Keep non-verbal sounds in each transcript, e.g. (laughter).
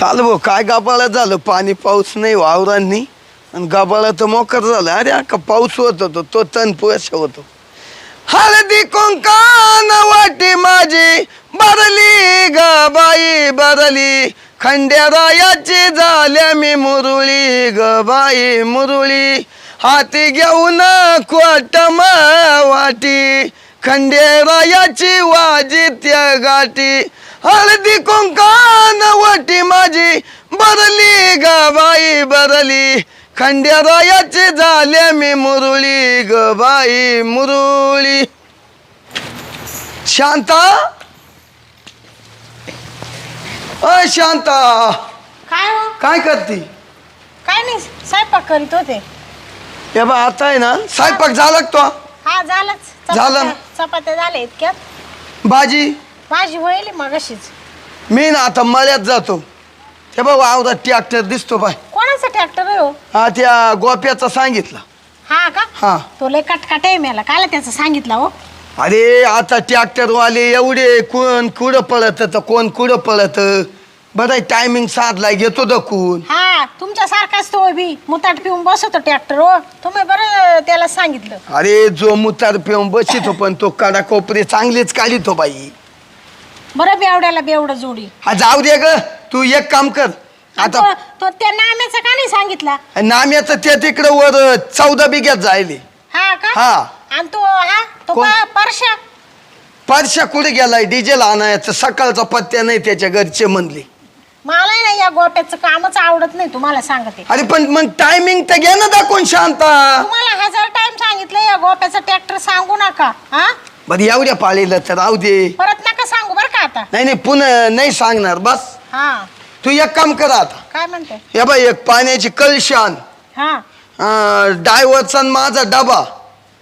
चाल भाऊ काय गाबाळा झालं? पाणी पाऊस नाही वावरांनी आणि गाबाळा तर मोकर झाला. अरे का पाऊस होत होतो तो तन पुयश होतो हळदी कुंकान वाटी माझी बरली गबाई बरली. खंड्यारायाची झाल्या मी मुरुळी गबाई मुरुळी. हाती घेऊन कोटम वाटी खंडेरायाची वाजी त्या गाठी. हळदी कुंकान वाटी माझी बरली ग बाई बरली खंडेरायाची झाल्या मी मुरुळी ग बाई मुरुळी. शांता? अय शांता. काय हो? काय करते? काय नाही स्वयंपाक करीत होते. हे बा आता आहे ना स्वयंपाक झाला का तो? हा झालंच. झालं चपात्या झाल्या इतक्यात. भाजी? भाजी होईल मग अशीच मी ना आता मळ्यात जातो. हे बघ वावरात ट्रॅक्टर दिसतो बाय. कोणाचा ट्रॅक्टर आहे हो? हा त्या गोप्याचा सांगितलं. हा का? हा. तो लय कटकाट आहे मला. काल त्याचं सांगितलं हो? अरे आता ट्रॅक्टर वाले एवढे कोण कुठं पळत तर कोण कुठं पळत? बरं टायमिंग साधलाय घेतो दखून. हा तुमच्यासारखाच तो बी. मुताट पिऊन बसवतो ट्रॅक्टर हो. तुम्ही बरं त्याला सांगितलं. अरे जो मुतार पिऊन बसितो पण तो कडा कोपरे चांगलेच काढितो बाई. बरं बेवड्याला बेवडं जोडी. हा जाऊ दे ग. तू एक काम कर. आता तो तो त्या नाम्याचं का नाही सांगितला? नाम्याचं त्या तिकडं वर चौदा बिघ्यात जायले. हा का? हा. आणि तो हा तो कोण? पा- परशा? परशा कुठे गेलाय? डिझेल आणायचं सकाळचा पत्त्या नाही त्याच्या घरचे म्हणले. मला ना या गोट्याचं कामच आवडत नाही तुम्हाला सांगते. अरे पण मग टायमिंग तर घे ना दाखवून शांता. तुम्हाला हजार टाइम सांगितलं या गोप्याचं ट्रॅक्टर सांगू नका हा? बरं एवढ्या पाळीला तर राहू दे. परत नका सांगू बरं का आता. नाही नाही पुन्हा नाही सांगणार बस. हा. तू एक काम कर आता. काय म्हणते? हे बाई एक पाण्याची कलशान. हा. डायव्हरचा माझा डबा.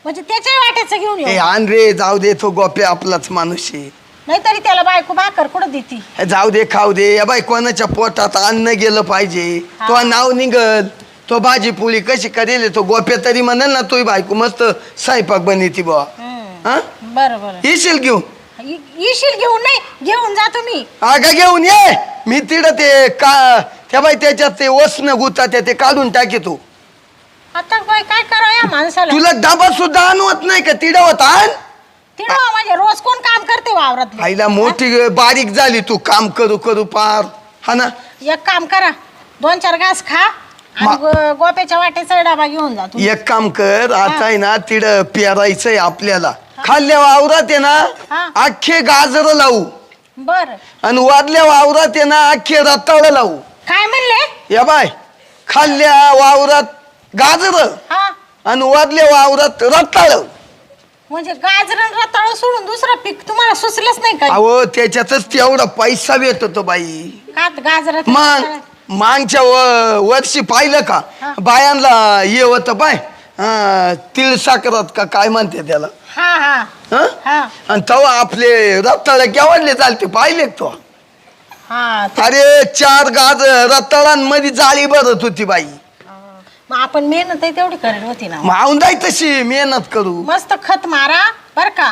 म्हणजे त्याच्या वाट्याचं घेऊन हे येऊ आण रे जाऊ दे तो गोपे आपलाच माणूस आहे. नाहीतरी त्याला बायको भाकर कुठं देती? हे जाऊ दे खाऊ दे. या बाई कोणाच्या पोटात अन्न गेलं पाहिजे. तो हा. नाव निघल. तो भाजी पोळी कशी करेल तो गोप्या तरी म्हणेल ना तोही बायको मस्त स्वयंपाक बनीती बुवा. हा? बरं बरं येशील घेऊन? इ- येशील घेऊन नाही घेऊन जा तुम्ही. आगा घेऊन? ये! मी तिथं ते का त्या बाई त्याच्यात ते वसन गुता त्या ते काढून टाकीतो आता बाई काय करावं या माणसाला? तुला डबा सुद्धा आणवत नाही का? तिडं होत आण. तिला म्हणजे रोज कोण काम करते वावरात आईला मोठी बारीक झाली तू. काम करू करू पार. हा ना? एक काम करा दोन चार घास खा आणि मा- गो- गोप्याच्या वाटेचा डबा घेऊन जा तुम्ही. एक काम कर आता आहे ना तिडं पेरायचंय आपल्याला. खाल्ल्या वावरात आहे ना. अख्खे गाजर लावू. बर. आणि वादल्या वावरात आहे ना अख्खे रताळ लावू. काय म्हणले? या बाय खाल्ल्या वावरात गाजर. हा. आणि वादल्या वावरात रताळ. म्हणजे गाजरण रताळ सोडून दुसरं पीक तुम्हाला सुचलंच नाही का अहो त्याच्यातच तेवढा पैसा येतो बाई. का गाजर मग मागच्या व- वर्षी पाहिलं का? हा. बायांना हे होतं बाय हा, तिळ साखरात का काय म्हणते त्याला? हा हा. हं? हा. आणि तेव्हा आपले रताळ केवढले चालते पाहिले का तो? हा अरे चार गाज रताळांमध्ये जाळी भरत होती बाई. मग आपण मेहनत आहे तेवढी करेल होती ना मावून जाय तशी मेहनत करू. मस्त खत मारा बर का?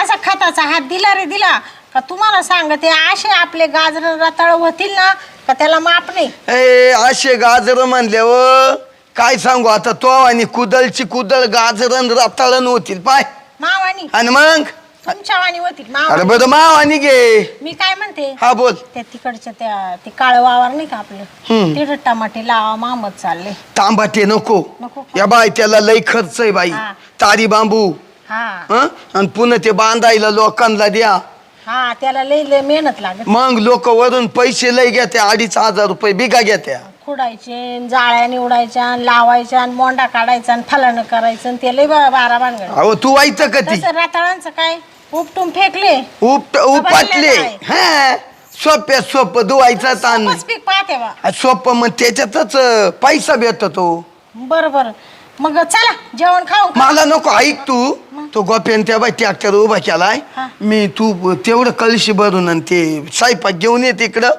असा खताचा हात दिला रे दिला. का तुम्हाला सांगते असे आपले गाजर रताळ होतील ना का त्याला माप नाही? ए असे गाजर म्हणल्यावर काय सांगू आता? तो आणि कुदळची कुदळ गाजरन रताळण होतील पाय. मावानी. आणि मग? तुमच्या वाणी होतील अरे मावा बरं माव आणि घे. मी काय म्हणते? हा बोल. त्या तिकडच्या त्या ते काळ वावर नाही का आपलं? हम्म. तिथं टमाटे लावा मामत चालले. तांबाटे नको. नको. या बाय त्याला लई खर्च आहे बाई. हा. तारी बांबू. हा. हं? आणि पुन्हा ते बांधायला लोकांना द्या. हा त्याला लई लई मेहनत लागत. मग लोक वरून पैसे लई घेते अडीच हजार रुपये बिगा घेत्या. खुडायचे जाळ्या निवडायच्या लावायच्या आणि मोंडा काढायचा आणि फलानं करायचं आणि ते लई बा- बारा अहो तू व्हायचं का ती? तसं रताळांचं काय? उपटून फेकले. उप उपटले. हा. सोप्या सोप धुवायचा ताण. सोपंच पीक पाहते बा. सोप मग त्याच्यातच अं, पैसा भेटतो तो. बरं बरं. मग चला जेवण खाऊ? मला नको ऐक तू. तो गोप्यान त्या बाई ट्रॅक्टर उभा केलाय. हा. मी तू तेवढं कळशी भरून आणि ते स्वयंपाक घेऊन ये तिकडं.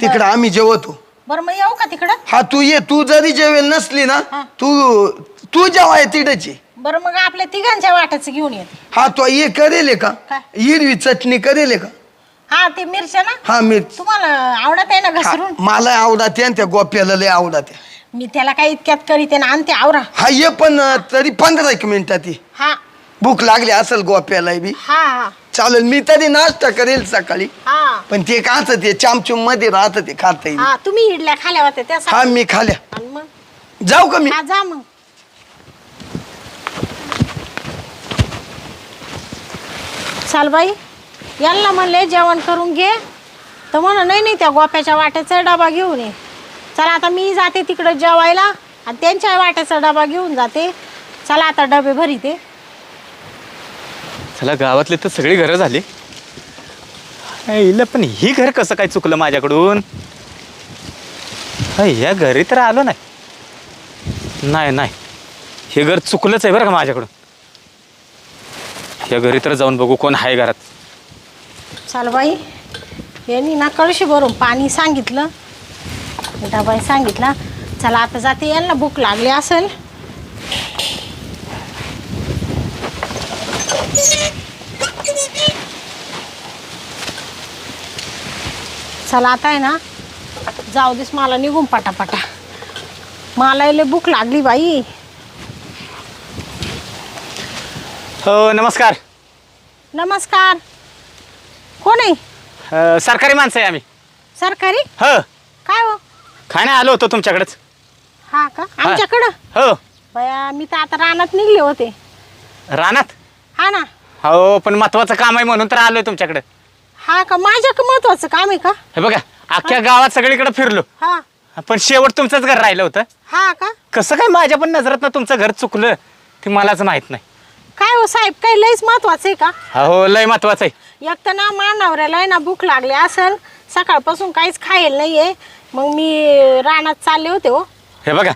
तिकडं आम्ही जेवतो. बरं मग येऊ का तिकडं? हा तू ये तू जरी जेवेल नसली ना. तू तू जेवाय तिडची बरं मग आपल्या तिघांच्या वाट्याचं घेऊन येते हा तो ये करेल का? काय? हिरवी चटणी करेल का? हा ते मिरच्या ना? हा मी तुम्हाला आवडत आहे ना घसरून? मला आवडते आणि त्या गोप्याला लय आवडते मी त्याला काही इतक्यात करीते ना आणते आवरा. हा ये पण अं, तरी पंधरा एक मिनिटात ये. हा. भूक लागली असेल गोप्याला बी. हा. हा चालेल मी तरी नाश्ता करेल सकाळी. हा. पण ते काच ते चामचूममध्ये राहत ते खाता येईल हा तुम्ही इडल्या खाल्या होत्या त्या हा मी खाल्या. आणि मग? जाऊ का मी? हा जा मग. चाल बाई यांना म्हणले जेवण करून घे. तर म्हणा नाही नाही त्या गोप्याच्या वाट्याचा डबा घेऊन ये. चला आता मी जाते तिकडं जेवायला आणि त्यांच्या वाट्याचा डबा घेऊन जाते. चला आता डबे भरीते. चला गावातले तर सगळी घरं झाली. हिला पण ही घर कसं काय चुकलं माझ्याकडून? या घरी तर आलो नाही. नाही नाही. हे घर चुकलंच आहे बरं का माझ्याकडून. या घरी तर जाऊन बघू कोण आहे घरात. चाल बाई. यांनी ना कळशी भरून पाणी सांगितलं. डबाई सांगितला. चला आता जाते. यांना भूक लागली असेल. चला आता आहे ना जाऊ देस मला निघून पटापटा. मला लय भूक लागली बाई. हो नमस्कार. नमस्कार. कोण आहे? अ, सरकारी माणसं आहे आम्ही. सरकारी? हो. काय हो? खाण्या आलो होतो तुमच्याकडेच. हा का? आमच्याकडं? हो. बया मी तर आता रानात निघले होते. रानात? हा ना. हो पण महत्वाचं काम आहे म्हणून तर आलोय तुमच्याकडे. हा का? माझ्या का महत्वाचं काम आहे का? हे बघा अख्ख्या गावात सगळीकडे फिरलो. हा. पण शेवट तुमचंच घर राहिलं होतं. हा का? कसं काय माझ्या पण नजरात तुमचं घर चुकलं ते मलाच माहीत नाही. काय हो साहेब काय लयच महत्वाचं आहे का? हो लय महत्वाचं आहे. एक तर ना मानावऱ्याला आहे ना भूक लागली असेल सकाळपासून काहीच खायला नाहीये. मग मी रानात चालले होते हो. हे बघा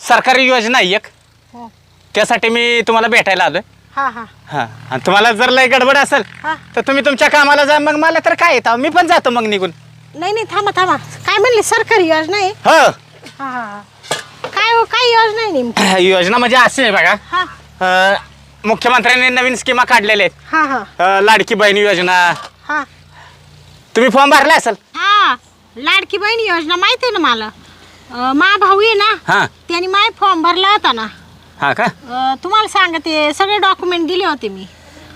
सरकारी योजना आहे एक. हो. त्यासाठी मी तुम्हाला भेटायला आलोय. हा हा. हा. आणि तुम्हाला जर लय गडबड असेल हा. तर तुम्ही तुमच्या कामाला जा मग मला तर काय येतं? मी पण जातो मग निघून. नाही नाही थांबा थांबा. काय म्हणले? सरकारी योजना आहे? हो. हा हा हा. काय हो काय योजना आहे नेमकी? (clears throat) योजना म्हणजे अशी आहे बघा. हा. अं, मुख्यमंत्र्यांनी नवीन स्कीमा काढलेल्या आहेत. हा हा. अं, लाडकी बहीण योजना. हा. तुम्ही फॉर्म भरला असेल? हा. लाडकी बहीण योजना माहिती आहे ना मला? अं, मा भाऊ आहे ना? हा. त्यांनी माय फॉर्म भरला होता ना. हा का? अं, तुम्हाला सांगते सगळे डॉक्युमेंट दिले होते मी.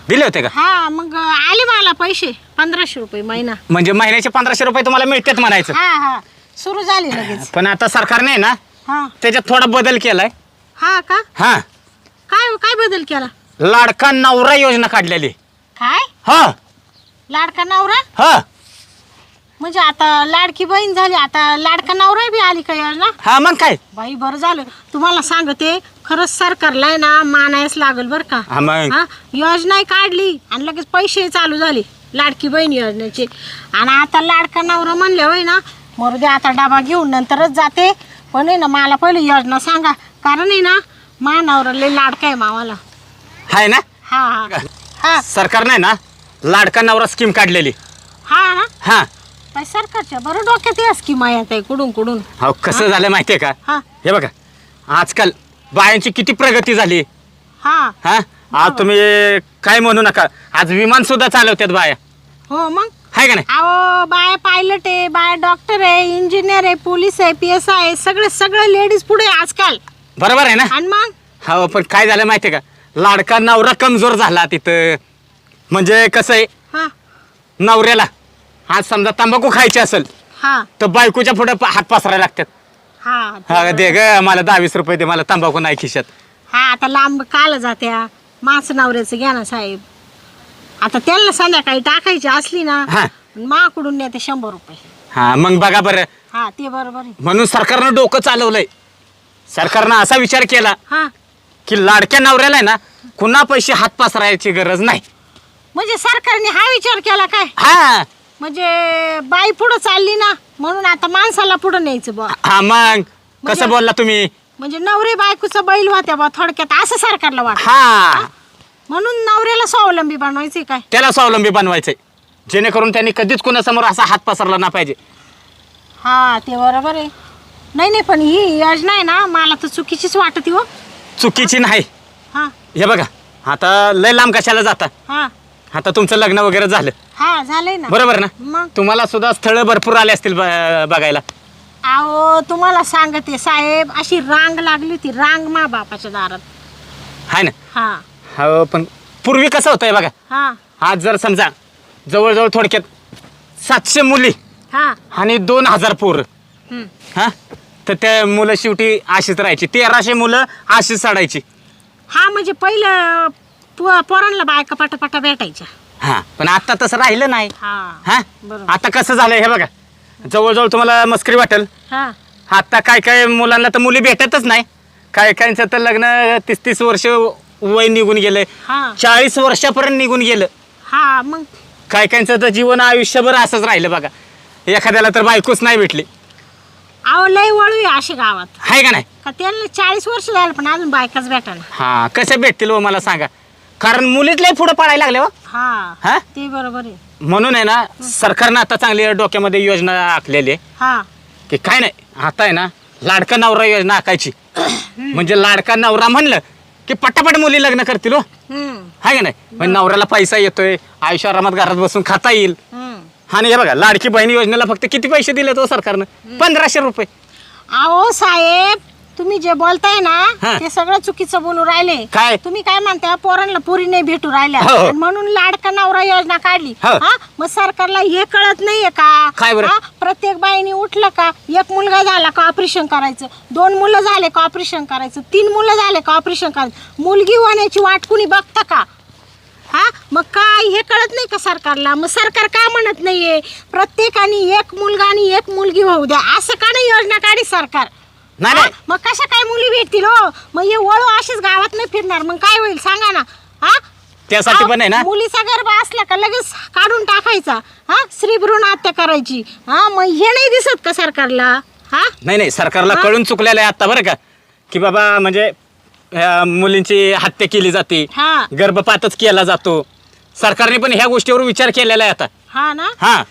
दिले होते का? हा मग आले मला पैसे पंधराशे रुपये महिना. म्हणजे महिन्याचे पंधराशे रुपये तुम्हाला मिळतात म्हणायचं. हा हा. सुरू झाली लगेच. पण आता सरकारने ना हा. त्याच्यात थोडा बदल केलाय. हा का? हा. काय काय बदल केला? लाडका नवरा योजना काढलेली. काय? हा. लाडका नवरा? हा. म्हणजे आता लाडकी बहीण झाली आता लाडका नवरा बी आली का योजना? हा मग काय? बाई बरं झालं. तुम्हाला सांगते खरंच सरकारला आहे ना मानायच लागल बरं का. हा मग. हा योजना काढली आणि लगेच पैसे चालू झाले लाडकी बहीण योजनेचे. आणि आता लाडका नवरा म्हणले होय ना मरू दे आता डबा घेऊन नंतरच जाते. पण आहे ना मला पहिले योजना सांगा. कारण आहे ना मा नवरा लय लाडका आहे मावाला. हाय ना? हा हा. हा. सरकारने ना लाडका नवरा स्कीम काढलेली. हा ना हा. सरकारच्या बरं डोक्यात या स्कीम आहे कुडून कुडून. हो कसं झालं माहितीये का? हा. हे बघा आजकाल बायांची किती प्रगती झाली? हा. हा? आज तुम्ही काय म्हणू नका. आज विमान सुद्धा चालवतात बाया. हो मग? हाय का नाही? अहो बाय पायलट आहे बाय डॉक्टर आहे इंजिनियर आहे पोलीस आहे पी एस आय आहे सगळे सगळे लेडीज पुढे आहे आजकाल. बरोबर आहे ना? आणि मग? हो पण काय झालं माहितीये का? लाडका नवरा कमजोर झाला तिथं. म्हणजे कसं आहे? हा. नवऱ्याला. आज समजा तंबाखू खायची असेल हा. तर बायकोच्या पुढे हात पसरायला लागतात. हा हा दे ग मला दहावीस रुपये दे मला तंबाखू नाही खिशात. हा आता लांब काल जात्या. मास नवऱ्याचं घ्या ना साहेब. आता त्यांना संध्याकाळी टाकायची असली ना हा. माकडून नेते शंभर रुपये. हा मग बघा बरं. हा ते बरोबर आहे. म्हणून सरकारनं डोकं चालवलंय. सरकारनं असा विचार केला हा. की लाडक्या नवऱ्याला आहे ना कुणा पैसे हात पसरायची गरज नाही. म्हणजे सरकारने हा विचार केला काय? हा. म्हणजे बाई पुढं चालली ना म्हणून आता माणसाला पुढं न्यायचं बा हा मग म्हणजे- कसं बोलला तुम्ही? म्हणजे नवरे बायकोचा बैल होत्या बा थोडक्यात असं सरकारला वाटत. हा. म्हणून नवऱ्याला स्वावलंबी बनवायचे काय? त्याला स्वावलंबी बनवायचंय. जेणेकरून त्यांनी कधीच कुणासमोर असा हात पसरला ना पाहिजे. हा ते बरोबर आहे. नाही नाही पण ही योजना आहे ना मला तर चुकीचीच वाटते हो. चुकीची नाही. हा. हे बघा आता लय लांब कशाला जाता? हा. आता तुमचं लग्न वगैरे झालं. हा झालंय ना. बरोबर ना? मग? तुम्हाला सुद्धा स्थळ भरपूर आले असतील ब- बघायला. अहो तुम्हाला सांगते साहेब अशी रांग लागली होती रांग मा बापाच्या दारात. हाय ना? हा. हो पण पूर्वी कसं होतंय बघा. हा. आज जर समजा जवळजवळ थोडक्यात सातशे मुली हा. आणि दोन हजार पोरं. हम्म. हा? तर त्या मुलं शेवटी अशीच राहायची. तेराशे मुलं अशीच चढायची हा म्हणजे पहिलं पो- पोरांना बायका पटापटा भेटायच्या. हा पण आता तसं राहिलं नाही. हा हा? बरोबर. आता कसं झालंय हे बघा. जवळजवळ तुम्हाला मस्करी वाटेल. हा. आता काय काय मुलांना तर मुली भेटतच नाही. काय कायचं तर लग्न तीस तीस वर्ष वय निघून गेलंय. हा. चाळीस वर्षापर्यंत निघून गेलं. हा मग? काय कायचं तर जीवन आयुष्यभर असंच राहिलं बघा. एखाद्याला तर बायकोच नाही भेटली. अहो लय वळू आहे अशी गावात. आहे का नाही? का त्यांना चाळीस वर्ष झालं पण अजून बायकाच भेटायला. हा कसे भेटतील हो मला सांगा. कारण मुलीच लय पुढे पडायला लागले हो. हा हा? ते बरोबर आहे. म्हणून आहे ना सरकारनं आता चांगली डोक्यामध्ये योजना आखलेली आहे. हा. की काय नाही आता आहे ना लाडका नवरा योजना आखायची. म्हणजे लाडका नवरा म्हणलं की पटापट मुली लग्न करतील हो. हम्म. हाय का नाही? म्हणजे नवऱ्याला पैसा येतोय आयुष्य आरामात घरात बसून खाता येईल. हम्म. आणि हे बघा लाडकी बहिणी योजनेला फक्त किती पैसे दिले तो सरकारनं? पंधराशे रुपये. अहो साहेब तुम्ही जे बोलताय ना हा. ते सगळं चुकीचं बोलू राहिले. काय? तुम्ही काय म्हणता पोरांना पुरी नाही भेटू राहिल्या. हो. आणि म्हणून लाडका नवरा योजना काढली. हो. हा? मग सरकारला हे कळत नाहीये का? काय बरं? हा? प्रत्येक बाईने उठलं का? एक मुलगा झाला का ऑपरेशन करायचं? दोन मुलं झाले का ऑपरेशन करायचं? तीन मुलं झाले का ऑपरेशन करायचं? मुलगी होण्याची वाट कुणी बघता का? हा? मग काय? हे कळत नाही का सरकारला? मग सरकार का म्हणत नाहीये? प्रत्येकाने एक मुलगा आणि एक मुलगी होऊ द्या. असं का नाही योजना काढी सरकार? नाही हा? नाही मग कशा काय मुली भेटतील हो? मग हे वळू अशीच गावात नाही फिरणार. मग काय होईल सांगा ना. हा? त्यासाठी पण आहे ना? मुलीचा गर्भ असला का लगेच काढून टाकायचा. हा स्त्री भ्रूण हत्या करायची. हा मग हे नाही दिसत का सरकारला? हा? नाही नाही सरकारला हा? कळून चुकलेलं आहे आता बरं का? की बाबा म्हणजे मुलींची हत्या केली जाते. हा. गर्भपातच केला जातो. सरकारने पण ह्या गोष्टीवर विचार केलेला आहे आता. हा ना? हा.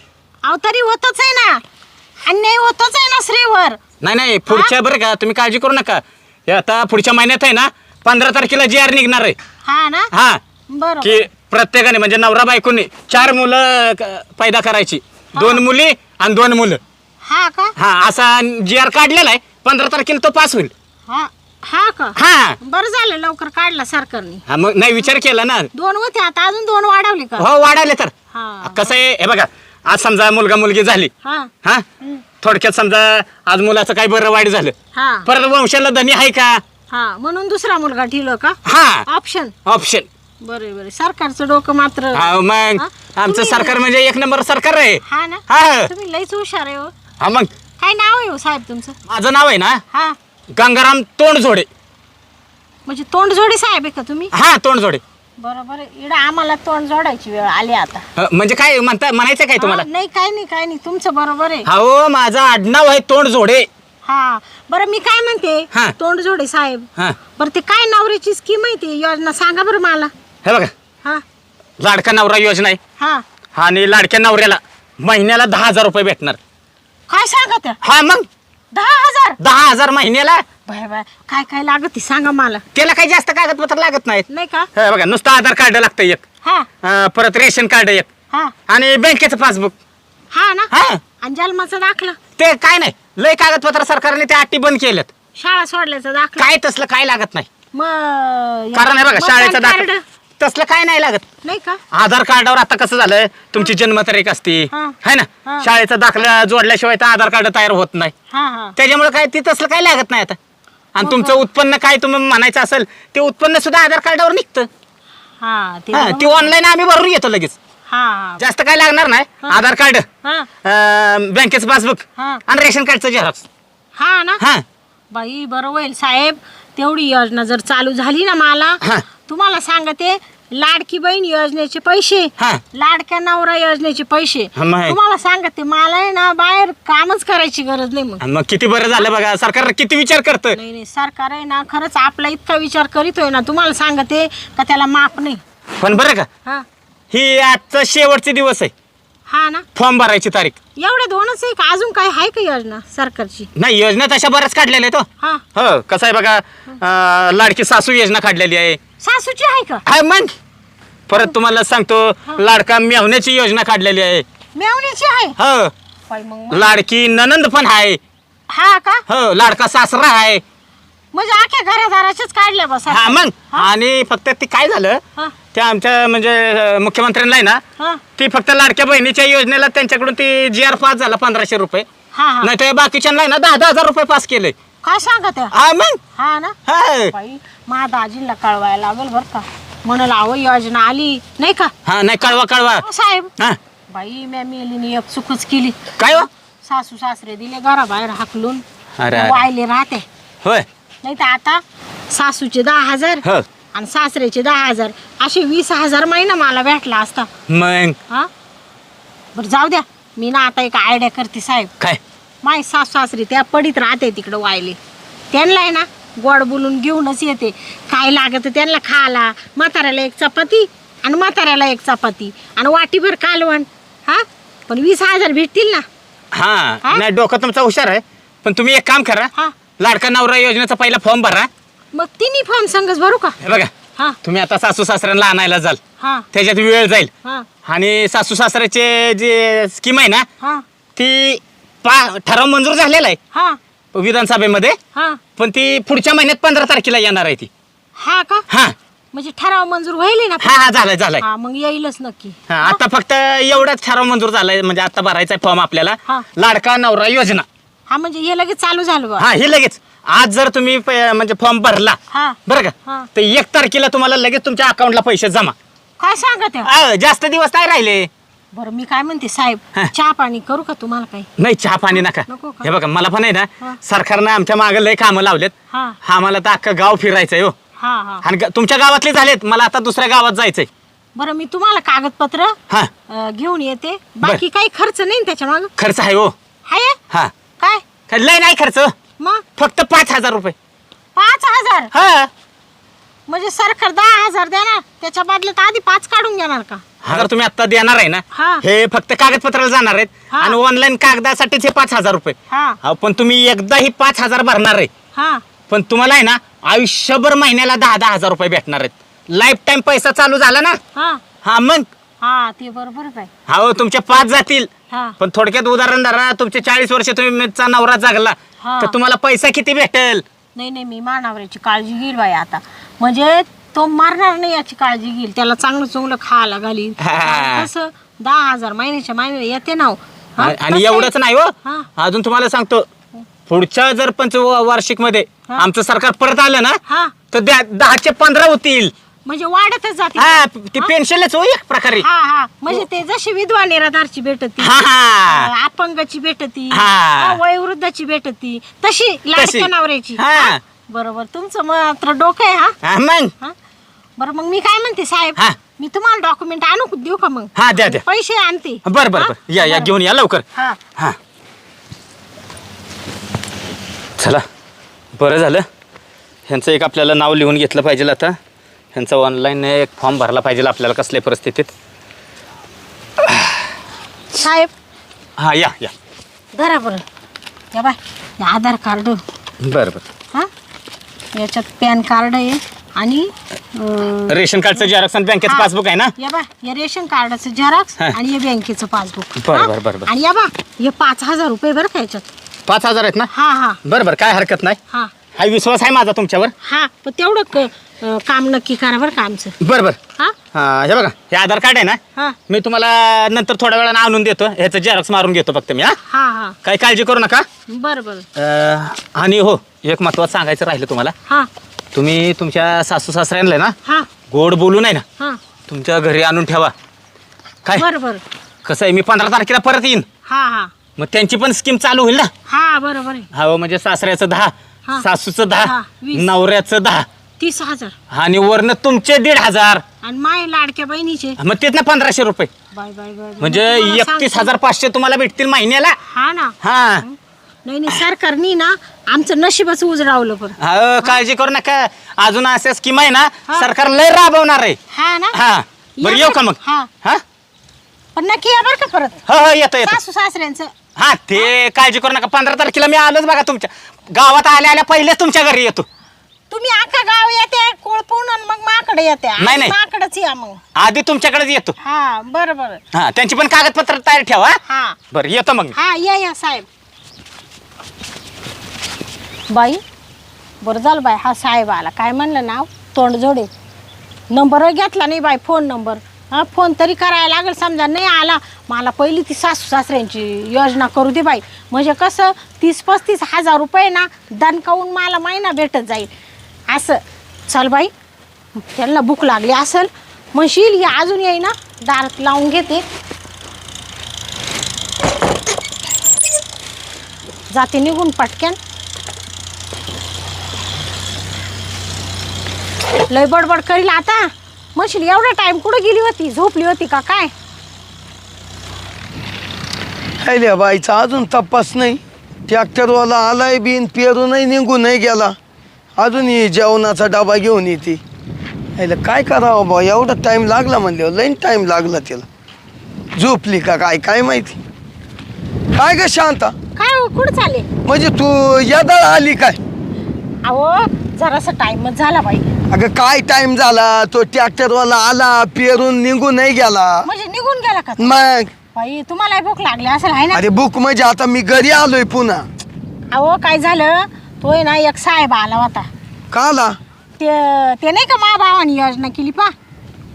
अहो तरी होतच आहे ना. अन्याय होतच आहे ना स्त्रीवर नाही नाही पुढच्या बरं का तुम्ही काळजी करू नका. हे आता पुढच्या महिन्यात आहे ना पंधरा तारखेला जी आर निघणार आहे. हा ना? हा. बरोबर. की प्रत्येकाने म्हणजे नवरा बायकोने चार मुलं क- पैदा करायची. दोन मुली आणि दोन मुलं. हा का? हा असा जी आर काढलेला आहे पंधरा तारखेला तो पास होईल. हा हा का? हा. बरं झालं लवकर काढला सरकारने. हा मग नाही विचार केला ना. दोन होते आता अजून दोन वाढवले का? हो वाढायले तर. हा. कसं आहे हे बघा आज समजा मुलगा मुलगी झाली. हा. हा? थोडक्यात समजा आज मुलाचं काही बरं वाईट झालं. हा. परत वंशाला धनी आहे का? हा. म्हणून दुसरा मुलगा ठेवलं का? हा. ऑप्शन ऑप्शन बरे बरे. सरकारचं डोकं मात्र हा मग हा? आमचं तुम्ही- सरकार म्हणजे एक नंबर सरकार आहे. हा ना? हा. तुम्ही लईच हुशार आहे हो. हा मग काय नाव आहे हो साहेब तुमचं? माझं नाव आहे ना? हा. गंगाराम तोंडझोडे. म्हणजे तोंड जोडी साहेब आहे का तुम्ही? हा तोंडझोडे. बरोबर आहे. इकडं आम्हाला तोंड जोडायची वेळ आली आता. अ, म्हणजे काय म्हणता म्हणायचं काय तुम्हाला? हा, नाही काय नाही काय नाही. तुमचं बरोबर आहे. हो माझं आडनाव आहे तोंडझोडे हा बरं मी काय म्हणते. तोंड जोडे साहेब. हा. बरं ते काय नवऱ्याची स्कीम आहे ती? योजना सांगा बरं मला. हे बघा. हा. लाडका नवरा योजना आहे. हा. आणि लाडक्या नवऱ्याला महिन्याला दहा हजार रुपये भेटणार. काय सांगा त्या? हा मग? दहा हजार. दहा हजार महिन्याला? बाय बाय. काय काय लागत ती सांगा मला. त्याला काही जास्त कागदपत्र लागत नाहीत. नाही का? हे बघा नुसतं आधार कार्ड लागतं एक. हा. अं, परत रेशन कार्ड एक. हा. आणि बँकेचं पासबुक. हा ना? हा. आणि जन्माचा दाखला. ते काय नाही. लय कागदपत्र सरकारने त्या अटी बंद केल्यात. शाळा सोडल्याचा दाखला. काय तसलं काय लागत नाही. मग कारण हे बघा शाळेचा कार्ड. दाखला. तसलं काय नाही लागत. नाही का? आधार कार्डावर आता कसं झालंय तुमची जन्मतारीख असते. हा. है ना? हा. शाळेचा दाखला जोडल्याशिवाय तर आधार कार्ड तयार होत नाही. हा हा. त्याच्यामुळे काय? ती तसलं काय लागत नाही आता. आणि तुमचं उत्पन्न काय तुम्ही म्हणायचं असेल ते उत्पन्न सुद्धा आधार कार्डावर निघतं. हा ते हा, बरोबर. ऑनलाईन आम्ही भरून येतो लगेच. हा. जास्त काय लागणार नाही. आधार कार्ड हा. बँकेचं पासबुक हा. आणि रेशन कार्डचं झेरॉक्स. हा ना? हा. बाई बरं होईल. साहेब तेवढी योजना जर चालू झाली ना मला हा. तुम्हाला सांगते लाडकी बहीण योजनेचे पैसे हा. लाडक्या नवरा योजनेचे पैसे. हा. तुम्हाला सांगते मला आहे ना बाहेर कामच करायची गरज नाही मग. आणि मग किती बरं झालं बघा सरकार किती विचार करतं? नाही नाही सरकार आहे ना खरंच आपला इतका विचार करीतोय ना तुम्हाला सांगते का त्याला माप नाही. पण बरं का हा. ही आजचा शेवटचे दिवस आहे. हा ना. फॉर्म भरायची तारीख. एवढे दोनच आहे का? अजून काय आहे का योजना सरकारची? नाही योजना तशा बऱ्याच काढलेल्या आहेत हा. हो. हो कसं आहे बघा अं, लाडकी सासू योजना काढलेली आहे. सासूची आहे का? हा मग परत तुम्हाला सांगतो लाडका मेवण्याची योजना काढलेली आहे. मेवणीची आहे? हो. बाई मग लाडकी ननंद पण आहे. हा का? हो लाडका सासरा आहे. म्हणजे आख्या घरादाराच्याच काढल्या बस हा मग आणि फक्त ती काय झालं हा. त्या आमच्या म्हणजे अं, मुख्यमंत्र्यांना आहे ना हा. ती फक्त लाडक्या बहिणीच्या योजनेला त्यांच्याकडून ती जी आर पास झाला पंधराशे रुपये. हा हा. नाही तर बाकीच्यांना आहे ना दहा दहा हजार रुपये पास केले. काय सांगत आहे? हा मग हा ना? हा. बाई. मा दाजींना कळवायला लागेल बर का. म्हणाल अहो योजना आली. नाही का? हा नाही कळवा कळवा. साहेब. हा. बाई म्या मेलीने एक चुकच केली. काय हो? सासू सासरे दिले घराबाहेर हाकलून. अरे. वायले राहते. होय. नाही तर आता सासूचे दहा हजार हो. आणि सासऱ्याचे दहा हजार. असे वीस हजार महिना मला भेटला असता. मग? हा? बरं जाऊ द्या. मी ना आता एक आयडिया करते साहेब. काय? माय सासू सासरी त्या पडीत राहते तिकडं वायले. त्यांना आहे ना गोड बोलून घेऊनच येते. काय लागत त्यांना खायला? म्हाताऱ्याला एक चपाती आणि म्हाताऱ्याला एक चपाती आणि वाटीभर कालवण. हा? पण वीस हजार भेटतील ना? हा हा? नाही डोकं तुमचा हुशार आहे. पण तुम्ही एक काम करा. हा. लाडका नवरा योजनेचा पहिला फॉर्म भरा. मग तिन्ही फॉर्म संगच भरू का? हे बघा हा. तुम्ही आता सासू सासऱ्यांना आणायला जाल. हा. त्याच्यात वेळ जाईल. हा. आणि सासू सासऱ्याचे जे स्कीम आहे ना हा. ती पा ठराव मंजूर झालेला आहे. हा. विधानसभेमध्ये? हा. पण ती पुढच्या महिन्यात पंधरा तारखेला येणार आहे ती. हा का? हा. म्हणजे ठराव मंजूर होईल ना? हा हा झालाय झालाय. हा मग येईलच नक्की. हा आता फक्त एवढाच ठराव मंजूर झालाय म्हणजे आता भरायचा फॉर्म आपल्याला. हा. लाडका नवरा योजना. हा म्हणजे हे लगेच चालू झालं बा. हा हे लगेच. आज जर तुम्ही प- म्हणजे फॉर्म भरला हा. बरं हा. का तर एक तारखेला तुम्हाला लगेच तुमच्या अकाउंटला पैसे जमा. काय सांगत आहे? आ, जास्त दिवस नाही राहिले. बरं मी काय म्हणते साहेब हा. चहा पाणी करू का तुम्हाला काही? नाही चहा पाणी नका. नको का? हे बघा मला पण आहे हा. ना सरकारनं आमच्या मागे लय कामं लावलेत. हा. आम्हाला तर अख्खं गाव फिरायचंय हो. हा हा. आणि ग- तुमच्या गावातले झालेत मला आता दुसऱ्या गावात जायचंय. बरं मी तुम्हाला कागदपत्र हा. अं, घेऊन येते. बाकी काही खर्च नाही ना त्याच्या माग खर्च आहे हो. हाय हा. काय? काय लय नाही खर्च? मग? फक्त पाच हजार रुपये. पाच हजार? हा. म्हणजे सरकार दहा हजार देणार त्याच्या बदल्यात आधी पाच काढून घेणार का? हजार तुम्ही आता देणार आहे ना हा. हे फक्त कागदपत्राला जाणार आहेत हा. आणि ऑनलाईन कागदासाठीच हे पाच हजार रुपये. हा. अहो, पण तुम्ही एकदा ही पाच हजार भरणार आहे. हा. पण तुम्हाला आहे ना आयुष्यभर महिन्याला दहा दहा हजार रुपये भेटणार आहेत. लाईफ टाईम पैसा चालू झाला ना? हा. हा मग? हा ते बरोबरच आहे हो तुमचे पाच जातील. हा. पण थोडक्यात उदाहरण धरा तुमचे चाळीस वर्ष तुम्ही मेचा नवरा जगला हा. तर तुम्हाला पैसा किती भेटेल? नाही नाही मी मानावऱ्याची काळजी घेईल बाई आता. म्हणजे तो मारणार नाही याची काळजी घेईल त्याला चांगलं चांगलं खायला घालील हा. कसं दहा हजार महिन्याच्या महिन्याला येते ना हो. हा? आणि कसं एवढंच? नाही हा. हो अजून तुम्हाला सांगतो पुढच्या जर पंच वार्षिकमध्ये हा. आमचं सरकार परत आलं ना हा तर द्या दहाचे पंधरा होतील म्हणजे वाढतच जाते हा ती पेन्शनच हो एक प्रकारे हा हा म्हणजे ते जशी विधवा निराधारची भेटती हा हा अपंगाची भेटती हा. हा, वयोवृद्धाची भेटती तशी लाडक्या नवऱ्याची हा. बरोबर. तुमचं मात्र डोकं आहे हा? हा मग? हा? बरं मग मी काय म्हणते साहेब? हा. मी तुम्हाला डॉक्युमेंट आणू देऊ का मग? हा द्या द्या. पैसे आणते. बर बर? बर. या या. घेऊन या लवकर. हा. हा. चला. बरं झालं. ह्यांचं एक आपल्याला नाव लिहून घेतलं पाहिजे आता. ह्यांचा ऑनलाईन एक फॉर्म भरला पाहिजे आपल्याला कसल्या परिस्थितीत. साहेब. हा या या. धरा बरं. या बाय. हे आधार कार्ड. बरं बरं. हा? याच्यात पॅन कार्ड आहे आणि अं, रेशन कार्डचं झेरॉक्स आणि बँकेचं हा. पासबुक आहे ना या बा या रेशन कार्डाचं झेरॉक्स. आणि या बँकेचं पासबुक बरं, हा? बरं, बरं, बरं. आणि या बा हे पाच हजार रुपये बरं का याच्यात पाच हजार आहेत ना हा हा बरं बरं काय हरकत नाही हा हा विश्वास आहे माझा तुमच्यावर. हा पण तेवढं क- अं, काम नक्की करा बरं का आमचं. बरं बरं. हा? हा हे बघा हे आधार कार्ड आहे ना? हा. मी तुम्हाला नंतर थोड्या वेळानं आणून देतो. ह्याचं झेरॉक्स मारून घेतो फक्त मी हा? हा हा. काही काळजी करू नका. बरं बरं. अं, आणि हो एक महत्वाचं सांगायचं राहिलं तुम्हाला. हा. तुम्ही तुमच्या सासू सासऱ्यांना ना हा. गोड बोलू नाही ना. हा. तुमच्या घरी आणून ठेवा. काय? बरं बरं. कसं आहे मी पंधरा तारखेला परत येईन. हा हा. मग त्यांची पण स्कीम चालू होईल ना? हा बरोबर आहे. हा हो, म्हणजे सासऱ्याचं दहा हा. सासूचं हा, दहा वीस. नवऱ्याचं दहा. तीस हजार. आणि वरनं तुमचे दीड हजार. आणि माय लाडक्या बहिणीचे. मग तिथनं पंधराशे रुपये. बाय बाय बाय म्हणजे तुम्हाला एकतीस सांगते. हजार पाचशे तुम्हाला भेटतील महिन्याला. हा ना. हा. नाही नाही सरकारनी ना आमचं नशीबच उजळावलं पण काळजी करू नका. अजून अशा स्कीम आहे ना हा. सरकार लय राबवणार आहे. हा ना? हा. बरं येऊ का. मग? हा. हा? पण नक्की या बरं का परत? हो हो येतो येतो. सासू सासऱ्यांचं. हा ते काळजी करू नका. पंधरा तारखेला मी आलोच बघा तुमच्या. गावात आल्या आल्या पहिलेच तुमच्या घरी येतो. तुम्ही अख्खा गाव येते कोळपून आणि मग माकडे येते. नाही, नाही. माकडच या मग. आधी तुमच्याकडेच येतो. हा बरं बरं. हा त्यांची पण कागदपत्र तयार ठेवा हा? हा. बरं येतो मग मी. हा या या साहेब. बाई बरं झालं बाई हा साहेब आला. काय म्हणलं नाव? तोंड जोडे नंबर घेतला नाही बाई फोन नंबर. हा फोन तरी करायला लागेल समजा नाही आला मला पहिली ती सासू सासऱ्यांची योजना करू दे बाई. म्हणजे कसं तीस पस्तीस हजार रुपये ना दणकावून मला महिना भेटत जाईल. असं. चल बाई त्यांना भूक लागली असेल म्हणशील ही अजून येई ना दारात लावून घेते. जाते निघून पटक्यान. लय बडबड करील आता. म्हणशील एवढा टाइम कुठं गेली होती? झोपली होती का? काय? बाईचा अजून तपास नाही. ट्रॅक्टरवाला आलाय बिन पेरूनही निघून नाही गेला. अजूनही जेवणाचा डबा घेऊन येते. हायला काय करावं बा एवढा टाईम लागला म्हणल्यावर लईन टाईम लागला तिला. झोपली का काय काय माहिती? काय ग शांता? काय हो, कुठं चालले? म्हणजे तू यदाळ आली काय? अहो जरासा टाइमच झाला बाई. अगं काय टाइम झाला? तो ट्रॅक्टरवाला आला पेरून निघून नाही गेला. म्हणजे निघून गेला का मग? बाई तुम्हाला भूक लागली असेल आहे ना? अरे बुक म्हणजे आता मी घरी आलोय पुन्हा. अहो काय झालं? तो आहे ना एक साहेब आला होता. का आला? ते ते नाही का मा भावानी योजना केली पा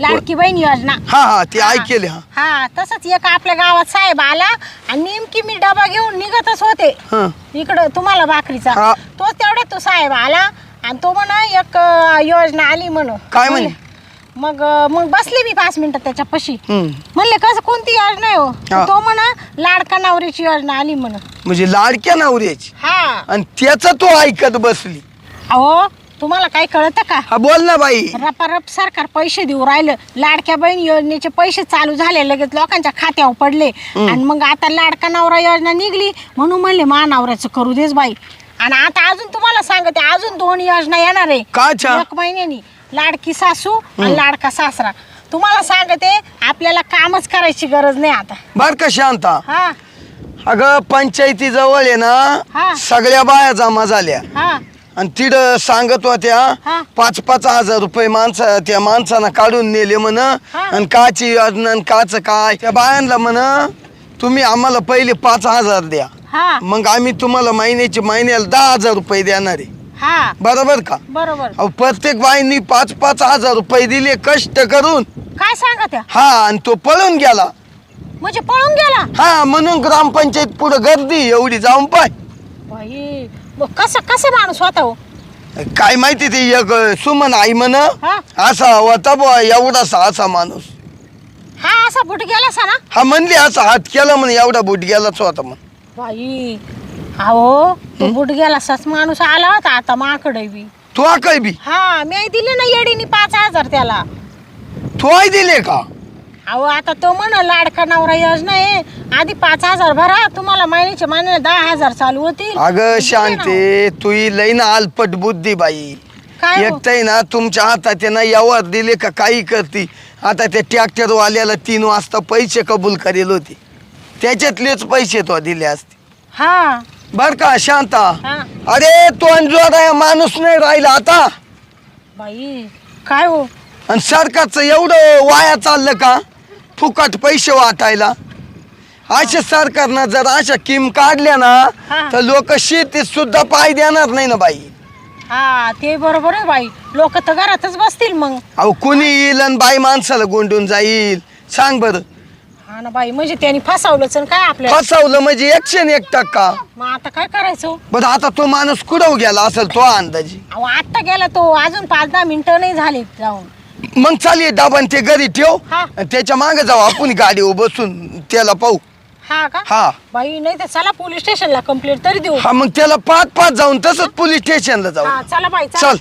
लाडकी बहीण योजना. हा हा ते हा. ऐकेले हा. हा तसंच एक आपल्या गावात साहेब आला आणि नेमकी मी डबा घेऊन निघतच होते. हा. इकडं तुम्हाला भाकरीचा. हा. तोच तेवढ्यात तो साहेब आला आणि तो म्हणा एक अं, योजना आली म्हणून. काय म्हणे? मग अं, मग बसले मी पाच मिनिटं त्याच्या पशी. हम्म. म्हणले कसं कोणती योजना आहे हो? हा. तो म्हणा लाडका नवरीची योजना आली म्हणून. म्हणजे लाडक्या नवऱ्याची? हा. आणि त्याचा तो ऐकत बसली. अहो तुम्हाला काय कळतं का? हा बोल ना बाई. रपारप सरकार पैसे देऊ राहिलं. लाडक्या बहीण योजनेचे पैसे चालू झाले लगेच लोकांच्या खात्यावर पडले. आणि मग आता लाडका नवरा योजना निघली. म्हणून म्हणले महानवऱ्याचं करू देच बाई. आणि आता अजून तुम्हाला सांगते अजून दोन योजना येणार आहे. काच्या? एक महिन्यानी लाडकी सासू आणि लाडका सासरा. तुम्हाला सांगते आपल्याला कामच करायची गरज नाही आता. बर का शांता? हा. अगं पंचायती जवळ आहे हा. ना सगळ्या बाया जमा झाल्या. हा. आणि तिथं सांगत होत्या हा. पाच पाच हजार रुपये माणसा त्या माणसानं काढून नेले म्हण हा. आणि काची योजना आणि काच काय? त्या बायांना म्हण तुम्ही आम्हाला पहिले पाच हजार द्या. हा. मग आम्ही तुम्हाला महिन्याची महिन्याला दहा हजार रुपये देणार आहे. हा. बरोबर का? बरोबर. अहो प्रत्येक बाईंनी पाच पाच हजार रुपये दिले कष्ट करून. काय सांगा त्या? हा आणि तो पळून गेला. म्हणजे पळून गेला? हा म्हणून ग्रामपंचायत पुढे गर्दी एवढी जाऊन पाय. बाई मग कसं कसं माणूस होता हो? काय माहिती ते एक सुमन आई म्हण हा. असा होता बुवा एवढासा असा माणूस. हा असा बुट गेला ना? हा म्हणली असा हात केला म्हणे एवढा बुट गेलाच होता म्हण. बाई अहो तो बुट गेला साच माणूस आला होता आता माकडे बी. तू काय बी? हा मी दिले ना येडीनी पाच हजार त्याला. तू आई दिले का? अहो आता तो म्हण लाडका नवरा योजना आहे आधी पाच हजार भरा तुम्हाला महिन्याच्या महिन्याला दहा हजार चालू होतील. अगं. शांते तू ही लई ना अल्पट बुद्धी बाई. काय हो? ना तुमच्या हातात आहे ना यावर दिले का काही करती. आता त्या ट्रॅक्टर वाल्याला तीन वाजता पैसे कबूल करेल होते. त्याच्यातलेच पैसे तो दिले असते. हा. बर का शांता? हा. अरे तो अंजोर माणूस नाही राहिला आता. बाई काय हो? आणि सरकारचं एवढं वाया चाललं का? फुकट पैसे वाटायला. अशा सरकारनं जर अशा किम काढल्या ना हा. तर लोक शेतीत सुद्धा पाय देणार नाही ना बाई. हा ते बरोबर आहे बाई. लोक तर घरातच बसतील मग. अहो कुणी येईल आणि बाई माणसाला गोंडून जाईल? सांग बरं. हा ना बाई म्हणजे त्यांनी फसवलंच आणि काय आपल्याला फसवलं म्हणजे एकशे आणि एक टक्का. मग आता काय करायचं? बरं आता तो माणूस कुठं गेला असेल तो अंदाजी? अहो आत्ता गेला तो अजून पाच दहा मिनिटं नाही झाली जाऊन. मग चालेल डाबान ते घरी ठेव. हा. आणि त्याच्यामागे जाऊ आपण गाडीवर बसून त्याला पाहू. हा का? हा. बाई नाही तर चला पोलीस स्टेशनला कंप्लेंट तरी देऊ. हा मग त्याला पाच पाच जाऊन तसंच पोलीस स्टेशनला जाऊ. हा चला बाई चल.